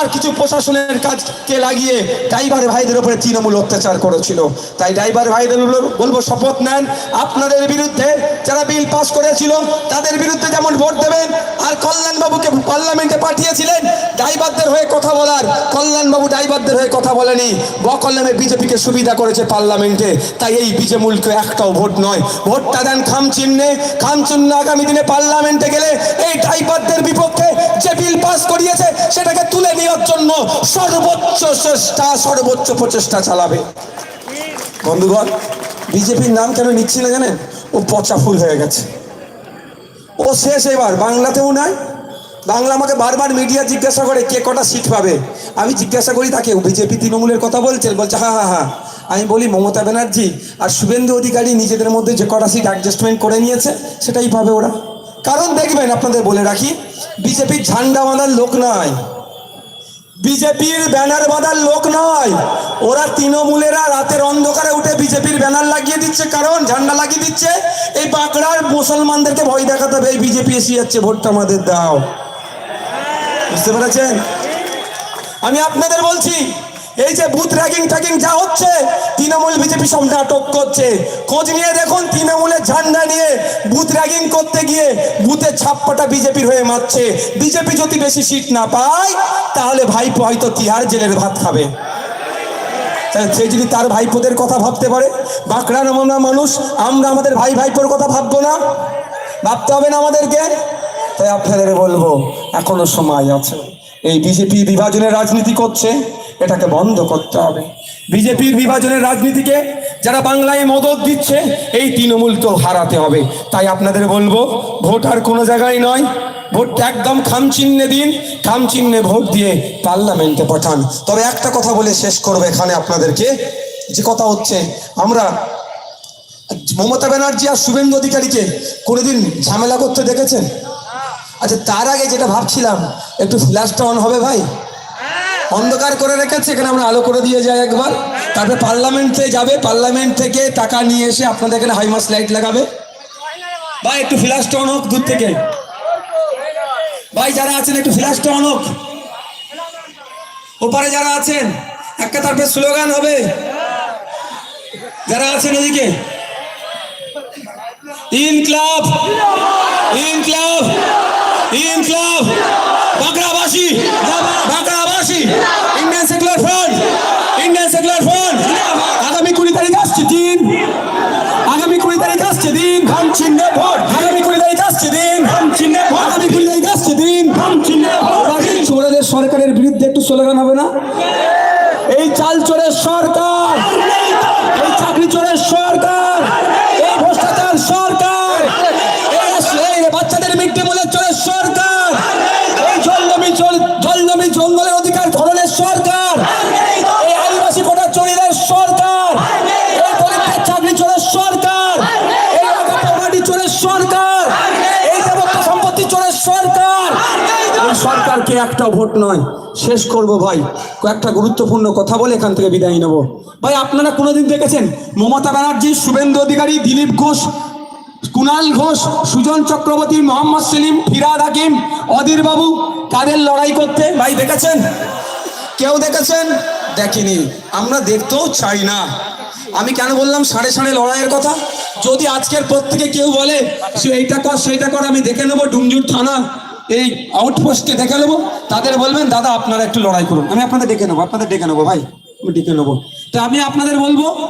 আর কিছু প্রশাসনের কাজকে লাগিয়ে ড্রাইভার ভাইদের উপরে তৃণমূল অত্যাচার করেছিল। তাই ড্রাইভার ভাইদের বলবো- শপথ নেন। আপনাদের বিরুদ্ধে যারা বিল পাস করেছিল, তাদের বিরুদ্ধে যেমন ভোট দেবেন, আর কল্যাণবাবুকে পার্লামেন্টে পাঠিয়েছিলেন, ড্রাইভারদের হয়ে কথা বলার, কল্যাণবাবু ড্রাইভারদের হয়ে কথা বলেনি। বকল্যাণে বিজেপিকে সুবিধা করেছে পার্লামেন্টে, তাই এই বিজেমূলকে একটাও ভোট নয়। ভোটটা দেন খাম চিহ্নে আগামী দিনে পার্লামেন্টে গেলে এই ড্রাইভারদের বিপক্ষে যে বিল পাস করিয়েছে, সেটাকে তুলে নেওয়ার জন্য সর্বোচ্চ চেষ্টা, সর্বোচ্চ প্রচেষ্টা চালাবে। বন্ধুগণ, বিজেপির নাম কেন নিচ্ছি না জানেন? ও পচা ফুল হয়ে গেছে। ও শেষ এবার, বাংলাতেও নাই বাংলা আমাকে বারবার মিডিয়া জিজ্ঞাসা করে, কে কটা সিট পাবে? আমি জিজ্ঞাসা করি, তাকে বিজেপি তৃণমূলের কথা বলছে বলছে, হা হা হা। আমি বলি, মমতা ব্যানার্জি আর শুভেন্দু অধিকারী নিজেদের মধ্যে যে কটা সিট অ্যাডজাস্টমেন্ট করে নিয়েছে, সেটাই পাবে ওরা। কারণ দেখবেন, আপনাদের বলে রাখি, বিজেপির ঝান্ডা বাঁধার লোক নয়। বিজেপির ব্যানার বাঁধার লোক নয়। ওরা তৃণমূলেরা রাতের অন্ধকারে উঠে বিজেপির ব্যানার লাগিয়ে দিচ্ছে। কারণ ঝান্ডা লাগিয়ে দিচ্ছে। এই বাঁকড়ার মুসলমানদেরকে ভয় দেখাতে হবে। এই বিজেপি এসে যাচ্ছে, ভোটটা আমাদের দাও। বুঝতে পেরেছেন? আমি আপনাদের বলছি এই যে বুথ র্যাগিং ট্যাগিং যা হচ্ছে, তৃণমূল বিজেপি সব নাটক করছে। খোঁজ নিয়ে দেখুন, তৃণমূলের ঝান্ডা নিয়ে বুথ র্যাগিং করতে গিয়ে বুথের ছাপ্পাটা বিজেপির হয়ে মারছে। বিজেপি যদি বেশি সিট না পায়, তাহলে ভাইপো হয়তো তিহার জেলের ভাত খাবে। সে যদি তার ভাইপোদের কথা ভাবতে পারে, বাঁকড়া নমনা মানুষ, আমরা আমাদের ভাই ভাইপোর কথা ভাববো না। ভাবতে হবে না আমাদেরকে। তাই আপনাদের বলব, এখনও সময় আছে। এই বিজেপি বিভাজনের রাজনীতি করছে। এটাকে বন্ধ করতে হবে। বিজেপির বিভাজনের রাজনীতিকে যারা বাংলায় মদত দিচ্ছে, এই তৃণমূল তো হারাতে হবে। তাই আপনাদের বলব, ভোট আর কোনো জায়গায় নয়। ভোটটা একদম খামচিহ্নে দিন, খামচিহ্নে ভোট দিয়ে পার্লামেন্টে পাঠান। তবে একটা কথা বলে শেষ করব এখানে আপনাদেরকে। যে কথা হচ্ছে, আমরা মমতা ব্যানার্জি আর শুভেন্দু অধিকারীকে কোনোদিন ঝামেলা করতে দেখেছেন? আচ্ছা তার আগে যেটা ভাবছিলাম, একটু ফ্ল্যাশটা অন হবে ভাই? অন্ধকার করে রেখেছে, এখানে আমরা আলো করে দিয়ে যাই একবার। তারপরে পার্লামেন্টে যাবে, পার্লামেন্ট থেকে টাকা নিয়ে এসে আপনাদের এখানে হাইমাস লাইট লাগাবে। ভাই, একটু ফ্ল্যাশটা অন হোক দূর থেকে। ভাই, যারা আছেন, একটু ফ্ল্যাশটা অন হোক। ওপারে যারা আছেন একটা তারপরে স্লোগান হবে। যারা আছেন ওদিকে ইনক্লাব ইনক্লাব। ইনক্লাব। স্লোগান হবে না? এই চাল চোরের সরকার, এই চাকরি চোরের সরকার, এই ভ্রষ্টাচার সরকার, এই বাচ্চাদের মিড ডে মিলের চোরের সরকার, এই জলজমি জল- জলজমি জঙ্গলের অধিকার ধরনের সরকার, এই আদিবাসী কোটা চোরের সরকার, এই দরিদ্রের চাকরি চোরের সরকার, এই চোরের সরকার, এই দেবত্ব সম্পত্তি চোরের সরকার এই সরকারকে একটা ভোট নয়। শেষ করব ভাই। কয়েকটা গুরুত্বপূর্ণ কথা বলে এখান থেকে বিদায় নেব। ভাই, আপনারা কোনোদিন দেখেছেন মমতা ব্যানার্জি, শুভেন্দু অধিকারী, দিলীপ ঘোষ, কুনাল ঘোষ, সুজন চক্রবর্তী, মোহাম্মদ সেলিম, ফিরাদ হাকিম, অধীর বাবু, কাদের লড়াই করতে? ভাই, দেখেছেন? কেউ দেখেছেন? দেখেনি। আমরা দেখতেও চাই না। আমি কেন বললাম সাড়ে সাড়ে লড়াইয়ের কথা? যদি আজকের পর থেকে কেউ বলে এইটা কর, সেইটা কর, আমি দেখে নেব ডুমজুর থানা। এই আউটপোস্টে দেখে নেব। তাদের বলবেন, দাদা, আপনারা একটু লড়াই করুন। আমি আপনাদের ডেকে নেব, আপনাদের ডেকে নেব, ভাই। আমি ডেকে নেব। তা আমি আপনাদের বলব